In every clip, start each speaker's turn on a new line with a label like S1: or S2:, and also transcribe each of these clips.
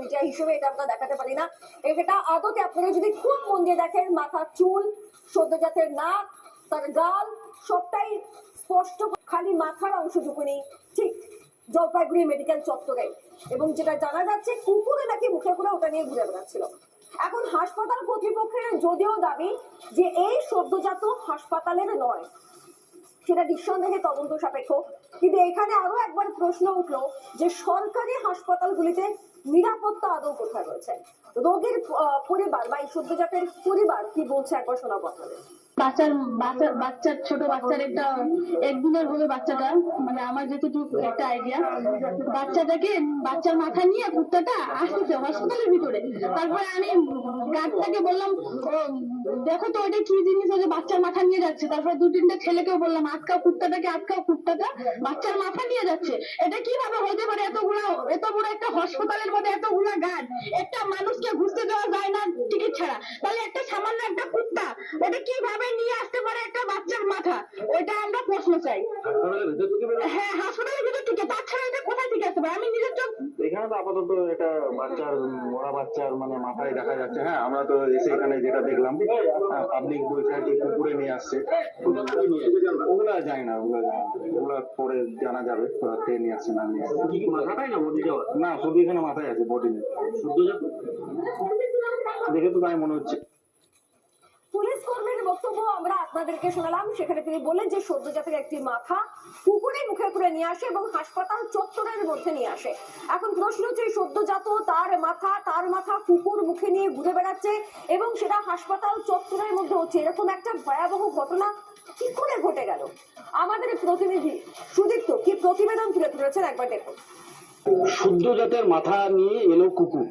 S1: Media হিসেবে এটা আমরা দেখাতে পারি না। এটা আদতে আপনারা যদি খুব মন দিয়ে দেখেন চুল নাক, তার গাল, সবটাই স্পষ্ট, খালি মাথার অংশটুকুনি, ঠিক জলপাইগুড়ি মেডিকেল চত্বরে। এবং যেটা জানা যাচ্ছে, কুকুরে নাকি মুখে করে ওটা নিয়ে ঘুরে বেড়াচ্ছিল। এখন হাসপাতাল কর্তৃপক্ষের যদিও দাবি যে এই সদ্যজাত হাসপাতালের নয়, সেটা নিঃসন্দেহে তদন্ত সাপেক্ষ। কিন্তু এখানে আরও একবার প্রশ্ন উঠল যে সরকারি হাসপাতালগুলিতে নিরাপত্তা আদৌ কোথায় রয়েছে? রোগের পরিবার বা এই সদ্যজাতের পরিবার কি বলছে একবার শোনা আপনাদের?
S2: বাচ্চার বাচ্চা বাচ্চার ছোট বাচ্চার একটা একদিনের হলো বাচ্চাটা। মানে আমার যেটুকু একটা আইডিয়া বাচ্চাটাকে বাচ্চার মাথা নিয়ে কুত্তাটা আসতেছে হসপিটালের ভিতরে। তারপরে আমি গার্ডটাকে বললাম ও, দেখো তো ওটা কি জিনিস ওই বাচ্চার মাথা নিয়ে যাচ্ছে। তারপরে দু তিনটে ছেলেকেও বললাম আটকাও কুত্তাটাকে আটকাও কুত্তাটা? বাচ্চার মাথা নিয়ে যাচ্ছে। এটা কীভাবে হতে পারে? এতগুলো এত বড় একটা হাসপাতালের মধ্যে এতগুলো গার্ড একটা মানুষকে ঘুরতে দেওয়া যায় না টিকিট ছাড়া। তাহলে একটা সামান্য একটা কুত্তা ওটা কীভাবে নিয়ে আসতে পারে একটা বাচ্চার মাথা? ওইটা আমরা প্রশ্ন চাই। হ্যাঁ হাসপাতালের ভিতর থেকে। তাছাড়া এটা কোথায় থেকে আসতে পারে আমি নিজের
S3: তো আপাতত এটা বাচ্চার মরা বাচ্চার মানে মাথায় দেখা যাচ্ছে। হ্যাঁ আমরা তো এসে এখানে যেটা দেখলাম পাবলিক বলছে আর কি কুকুরে নিয়ে আসছে। ওগুলা যায় না ওগুলা যায় না। ওগুলা পরে জানা যাবে ওরা নিয়ে আসছে না নিয়ে আসছে।
S4: না
S3: না শুধু এখানে মাথায় আছে বডি দেখে তো তাই মনে হচ্ছে।
S1: বক্তব্য আমরা আপনাদেরকে শোনালাম। সেখানে তিনি বললেন যে সদ্যজাতের একটি মাথা কুকুরে মুখে করে নিয়ে আসে এবং হাসপাতাল চত্বরের মধ্যে নিয়ে আসে। এখন প্রশ্ন হচ্ছে সদ্যজাত তার মাথা তার মাথা কুকুর মুখে নিয়ে ঘুরে বেড়াচ্ছে এবং সেটা হাসপাতাল চত্বরের মধ্যে হচ্ছে। এরকম একটা ভয়াবহ ঘটনা কি করে ঘটে গেল? আমাদের প্রতিনিধি সুদীপ্ত, কি প্রতিবেদন তুলে ধরেছেন? একবার দেখুন।
S4: শুদ্ধ জাতের মাথা নিয়ে এলো কুকুর।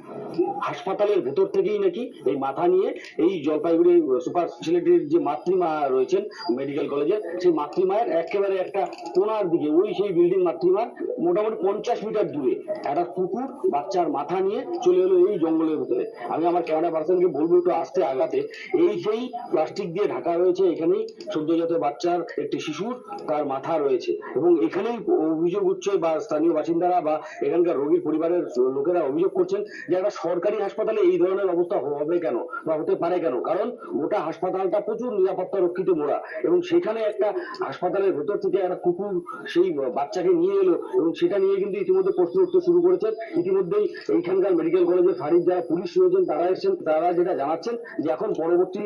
S4: হাসপাতালের ভেতর থেকেই নাকি এই মাথা নিয়ে এই জলপাইগুড়ি সুপার স্পেশালিটির যে মাতৃমা রয়েছেন মেডিকেল কলেজের, সেই মাতৃমায়ের একেবারে একটা কোনার দিকে, ওই সেই বিল্ডিং মাতৃমার মোটামুটি পঞ্চাশ মিটার দূরে একটা কুকুর বাচ্চার মাথা নিয়ে চলে এলো এই জঙ্গলের ভিতরে। আমি আমার ক্যামেরা পার্সনকে বলব একটু আসতে আগাতে। এই সেই প্লাস্টিক দিয়ে ঢাকা রয়েছে এখানেই সদ্যজাত বাচ্চার একটি শিশুর, তার মাথা রয়েছে। এবং এখানেই অভিযোগ উঠছে বা স্থানীয় বাসিন্দারা বা এখানকার রোগীর পরিবারের লোকেরা অভিযোগ করছেন যে একটা সরকারি হাসপাতালে এই ধরনের অবস্থা হবে কেন বা হতে পারে কেন? কারণ গোটা হাসপাতালটা প্রচুর নিরাপত্তা রক্ষিত মোড়া এবং সেখানে একটা হাসপাতালের ভেতর থেকে একটা কুকুর সেই বাচ্চাকে নিয়ে এলো এবং সেটা নিয়ে কিন্তু ইতিমধ্যে প্রশ্ন উঠতে শুরু করেছেন। ইতিমধ্যেই এইখানকার মেডিকেল কলেজের ফাঁড়ির যারা পুলিশ রয়েছেন, তারা এসেছেন, তারা যেটা জানাচ্ছেন যে এখন পরবর্তী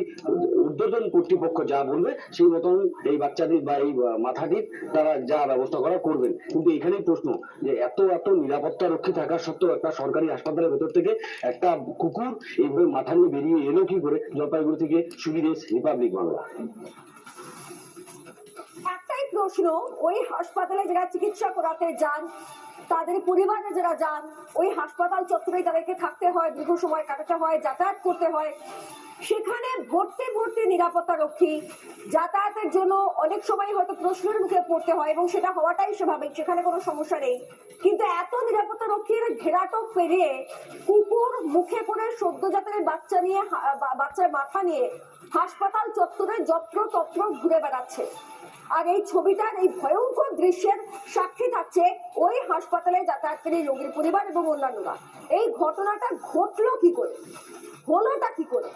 S4: উদ্বোধন কর্তৃপক্ষ যা বলবে সেই মতন এই বাচ্চাদের বা এই মাথাটির তারা যা ব্যবস্থা করা করবেন। কিন্তু এখানেই প্রশ্ন যে এত এত নিরাপত্তা রক্ষী থাকা সত্ত্বেও একটা সরকারি হাসপাতালের ভেতর থেকে একটা কুকুর এইভাবে মাথা নিয়ে বেরিয়ে এলো কি করে? জলপাইগুড়ি থেকে সুবিদেশ রিপাবলিক বাংলা
S1: একটাই প্রশ্ন, ওই হাসপাতালে যারা চিকিৎসা করাতে যান, তাদের পরিবারে যারা যান, ওই হাসপাতাল চত্বরেই তাদেরকে থাকতে হয়, দীর্ঘ সময় কাটাতে হয়, যাতায়াত করতে হয়। সেখানে ভর্তি ভর্তি নিরাপত্তা রক্ষী যাতায়াতের জন্য অনেক সময় হয়তো প্রশ্নের মুখে পড়তে হয় এবং সেটা হওয়াটাই স্বাভাবিক, সেখানে কোনো সমস্যা নেই। কিন্তু এত নিরাপত্তা রক্ষীর ঘেরাটক পেরিয়ে কুকুর মুখে করে সদ্যজাতের বাচ্চা নিয়ে বাচ্চার মাথা নিয়ে হাসপাতাল চত্বরে যত্র তত্র ঘুরে বেড়াচ্ছে। আর এই ছবিটার এই ভয়ঙ্কর দৃশ্যের সাক্ষী থাকছে ওই হাসপাতালে যাতায়াতকারী রোগীর পরিবার এবং অন্যান্যরা। এই ঘটনাটা ঘটলো কি করে? হলোটা কি করে?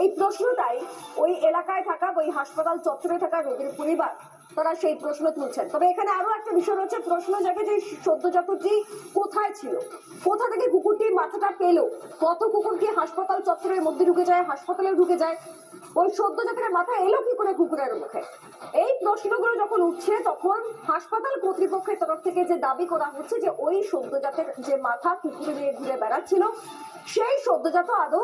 S1: এই প্রশ্নটাই ওই এলাকায় থাকা, ওই হাসপাতাল চত্বরে থাকা রোগীর পরিবার, তারা সেই প্রশ্ন তুলছেন। তবে এখানে আরও একটা বিষয় রয়েছে, প্রশ্ন জাগে যে সদ্যজাতটি কোথায় ছিল? কোথা থেকে কুকুরটি মাথাটা পেল? কত কুকুর কি হাসপাতাল চত্বরের মধ্যে ঢুকে যায়, হাসপাতালে ঢুকে যায়? ওই সদ্যজাতের মাথা এলো কি করে কুকুরের মুখে? এই প্রশ্নগুলো যখন উঠছে, তখন হাসপাতাল কর্তৃপক্ষের তরফ থেকে যে দাবি করা হচ্ছে যে ওই সদ্যজাতের যে মাথা কুকুরে নিয়ে ঘুরে বেড়াচ্ছিল সেই সদ্যজাত আদৌ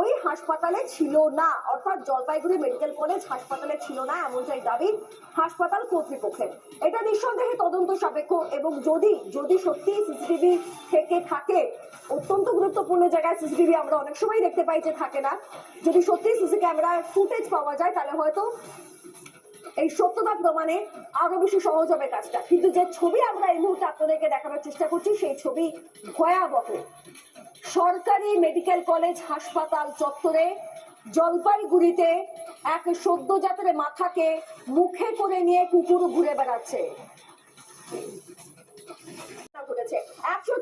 S1: ওই হাসপাতালে ছিল না। অর্থাৎ জলপাইগুড়ি মেডিকেল কলেজ হাসপাতালে ছিল না এমনটাই দাবি হাসপাতাল কর্তৃপক্ষের। এটা নিঃসন্দেহে তদন্ত সাপেক্ষ এবং যদি যদি সত্যি সিসিটিভি থেকে থাকে, অত্যন্ত গুরুত্বপূর্ণ জায়গায় সিসিটিভি আমরা অনেক সময় দেখতে পাই যে থাকে না। যদি সত্যি সিসি ক্যামেরার ফুটেজ পাওয়া যায়, তাহলে হয়তো এই সত্যতা প্রমাণে আরও বেশি সহজ হবে কাজটা। কিন্তু যে ছবি আমরা এই মুহূর্তে আপনাদেরকে দেখানোর চেষ্টা করছি, সেই ছবি ভয়াবহ। সরকারি মেডিকেল কলেজ হাসপাতাল চত্বরে জলপাইগুড়িতে এক সদ্যজাতের মাথাকে মুখে করে নিয়ে কুকুর ঘুরে বেড়াচ্ছে। একশো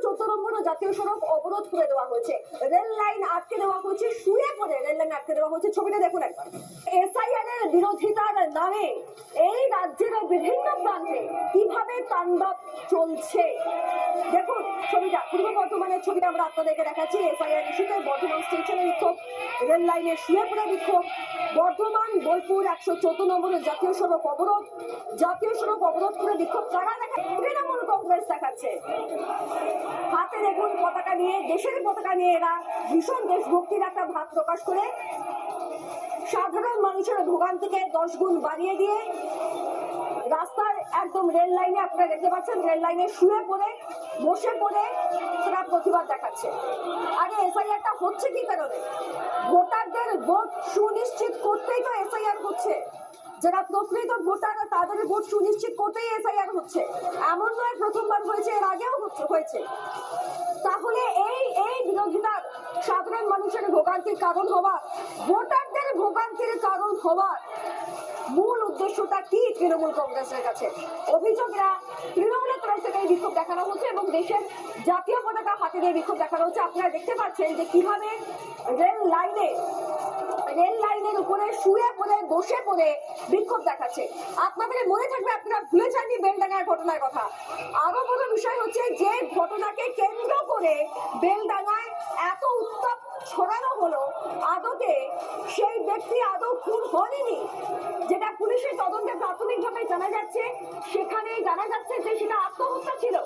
S1: জাতীয় সড়ক অবরোধ করে দেওয়া হয়েছে। রেল লাইন আটকে দেওয়া হয়েছে, শুয়ে রেল লাইন আটকে দেওয়া হয়েছে। ছবিটা দেখুন এর এই বিভিন্ন কীভাবে তাণ্ডব চলছে? দেখুন, ছবিটা, পূর্ব বর্ধমানের ছবিটা আমরা আপনাদেরকে দেখাচ্ছি এসআইআর ইস্যুতে বর্ধমান স্টেশনে বিক্ষোভ, রেল লাইনে শুয়ে বিক্ষোভ, বর্ধমান, বোলপুর একশো চোদ্দ নম্বরের জাতীয় সড়ক অবরোধ, জাতীয় সড়ক অবরোধ করে বিক্ষোভ কারা দেখা তৃণমূল কংগ্রেস দেখাচ্ছে। হাতে দেখুন পতাকা নিয়ে, দেশের পতাকা নিয়ে এরা ভীষণ দেশভক্তির একটা ভাব প্রকাশ করে। সাধারণ মানুষের ভোগান্তিকে দশ গুণ বাড়িয়ে দিয়ে রাস্তার একদম রেল লাইনে আপনারা দেখতে পাচ্ছেন রেল লাইনে শুয়ে পড়ে, বসে পড়ে তারা প্রতিবাদ দেখাচ্ছে। আরে এসআইআরটা হচ্ছে কি কারণে? ভোটারদের ভোট সুনিশ্চিত করতেই তো এসআইআর হচ্ছে। যারা প্রকৃত ভোটার, তাদের ভোট সুনিশ্চিত করতেই এসআইআর হচ্ছে। এমন নয়, প্রথমবার হয়েছে, এর আগেও হয়েছে। তাহলে এই এই বিরোধিতার সাধারণ মানুষের ভোগান্তির কারণ হওয়া ভোটারদের ভোগান্তির কারণ হওয়ার মূল উদ্দেশ্যটা কি তৃণমূল কংগ্রেসের কাছে? অভিযোগরা তৃণমূলের তরফ থেকে এই বিক্ষোভ দেখানো হচ্ছে এবং দেশের জাতীয় পতাকা হাতে নিয়ে বিক্ষোভ দেখানো হচ্ছে। আপনারা দেখতে পাচ্ছেন যে কীভাবে রেল লাইনে, রেল লাইনের উপরে শুয়ে পড়ে, বসে পড়ে বিক্ষোভ দেখাচ্ছে। আপনাদের মনে থাকবে, আপনারা ভুলে যাননি বেলডাঙ্গার ঘটনার কথা। আরও বড় বিষয় হচ্ছে যে ঘটনাকে কেন্দ্র করে বেলডাঙ্গায় এত উত্তাপ ছড়ানো হলো আদতে, সেই ব্যক্তি আদৌ খুন হয়নি, যেটা পুলিশের তদন্তে প্রাথমিকভাবে জানা যাচ্ছে সেখানে জানা যাচ্ছে যে সেটা আত্মহত্যা ছিল।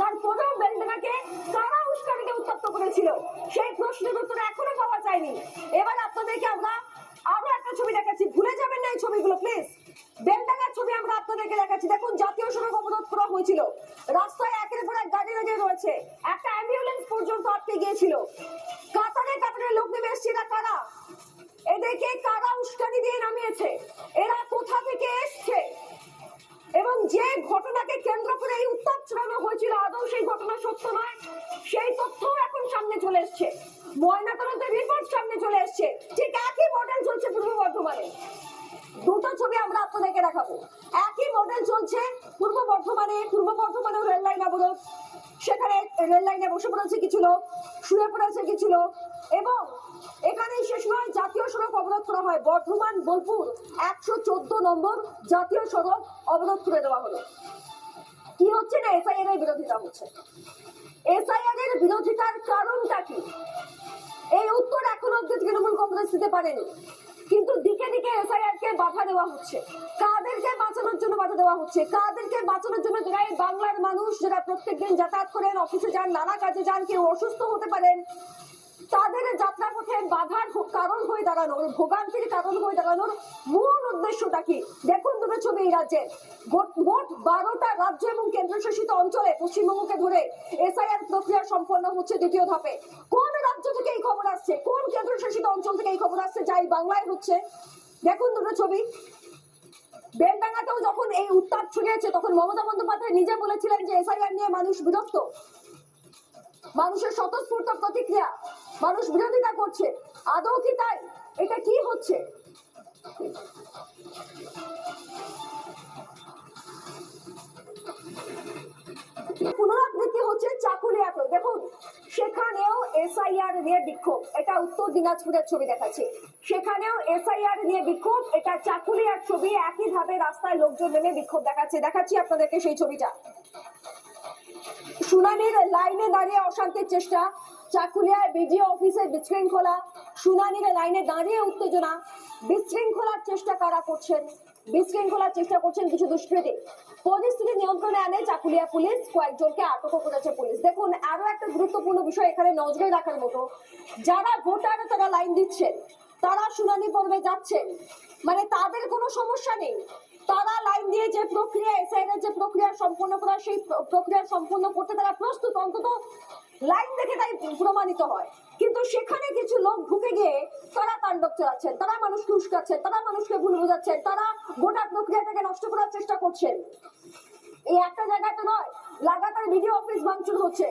S1: তারপরেও বেলডাঙ্গাকে কারা উস্কানিকে উত্তপ্ত করেছিল? সেই প্রশ্নের উত্তর এখনও পাওয়া যায়নি। এবার আপনাদেরকে আমরা আরও একটা ছবি দেখাচ্ছি। ভুলে যাবেন না এই ছবিগুলো, প্লিজ। বেলডাঙ্গার ছবি আমরা আপনাদেরকে দেখাচ্ছি। দেখুন, জাতীয় সড়ক অবরোধ করা হয়েছিল। রাস্তায় একের পর এক গাড়ি লেগে রয়েছে। একটা অ্যাম্বুলেন্স লাইনে বসে পড়েছে কিছু লোক, শুয়ে পড়েছে কিছু লোক এবং এখানেই শেষ নয়, জাতীয় সড়ক অবরোধ করা হয়। বর্ধমান, বোলপুর একশো চোদ্দ নম্বর জাতীয় সড়ক অবরোধ করে দেওয়া হলো। কি হচ্ছে না? এসআইআর এর বিরোধিতা হচ্ছে। এসআইআর এর বিরোধিতার কারণটা কি? এই উত্তর এখন অব্দি তৃণমূল কংগ্রেস দিতে পারেনি। কিন্তু দিকে দিকে এসআইআর কে বাধা দেওয়া হচ্ছে? কাদেরকে বাঁচানোর জন্য বাধা দেওয়া হচ্ছে? কাদেরকে বাঁচানোর জন্য যারা বাংলার মানুষ যারা প্রত্যেকদিন যাতায়াত করেন, অফিসে যান, নানা কাজে যান, কেউ অসুস্থ হতে পারেন, তাদের যাত্রাপথে বাধার কারণ হয়ে দাঁড়ানোর, ভোগান্তির কারণ হয়ে দাঁড়ানোর মূল উদ্দেশ্যটা কি? দেখুন দুটো ছবি এই রাজ্যে। মোট বারোটা রাজ্য এবং কেন্দ্রশাসিত অঞ্চলে পশ্চিমবঙ্গকে ধরে এসআইআর প্রক্রিয়া সম্পন্ন হচ্ছে দ্বিতীয় ধাপে। কোন রাজ্য থেকে এই খবর আসছে। কোন কেন্দ্রশাসিত অঞ্চল থেকে এই খবর আসছে? যাই বাংলায় হচ্ছে। দেখুন দুটো ছবি। বেলডাঙ্গাতেও যখন এই উত্তাপ ছড়িয়েছে, তখন মমতা বন্দ্যোপাধ্যায় নিজে বলেছিলেন যে এসআইআর নিয়ে মানুষ বিরক্ত। মানুষের স্বতঃস্ফূর্ত প্রতিক্রিয়া। মানুষ বিরোধিতা করছে। আদৌ কি তাই? এটা কি হচ্ছে? পুনরাবৃত্তি হচ্ছে চাকুলিয়াতে দেখুন, সেখানেও এসআইআর নিয়ে বিক্ষোভ। এটা উত্তর দিনাজপুরের ছবি দেখাচ্ছে। সেখানেও এসআইআর নিয়ে বিক্ষোভ, এটা ছবি। রাস্তায় লোকজন নেমে বিক্ষোভ দেখাচ্ছে। দেখাচ্ছি আপনাদেরকে সেই ছবিটা। শুনানির লাইনে দাঁড়িয়ে অশান্তির চেষ্টা। চাকুলিয়ায় বিডিও অফিসে বিশৃঙ্খলা। শুনানির লাইনে দাঁড়িয়ে উত্তেজনা। বিশৃঙ্খলার চেষ্টা কারা করছেন? বিশৃঙ্খলার চেষ্টা করছেন কিছু দুষ্কৃতী। পরিস্থিতি নিয়ন্ত্রণে আনে চাকুলিয়া পুলিশ, কয়েকজনকে আটক করেছে পুলিশ। দেখুন, আরও একটা গুরুত্বপূর্ণ বিষয় এখানে নজরে রাখার মতো। যারা ভোটার, তারা লাইন দিচ্ছেন। তারা শুনানি পর্বে যাচ্ছেন। মানে তাদের কোনো সমস্যা নেই। তারা লাইন দিয়ে যে প্রক্রিয়া, এসআইআর যে প্রক্রিয়া সম্পূর্ণ করা, সেই প্রক্রিয়া সম্পূর্ণ করতে তারা প্রস্তুত। অন্তত লাইন দেখে তাই প্রমাণিত হয়। কিন্তু সেখানে কিছু লোক ঢুকে গিয়ে তারা তাণ্ডব চালাচ্ছেন, তারা মানুষকে উস্কাচ্ছেন, তারা মানুষকে ভুল বোঝাচ্ছেন, তারা গোটা প্রক্রিয়াটাকে নষ্ট করার চেষ্টা করছেন। এই একটা জায়গাতে নয়, লাগাতার ভিডিও অফিস ভাঙচুর হচ্ছে।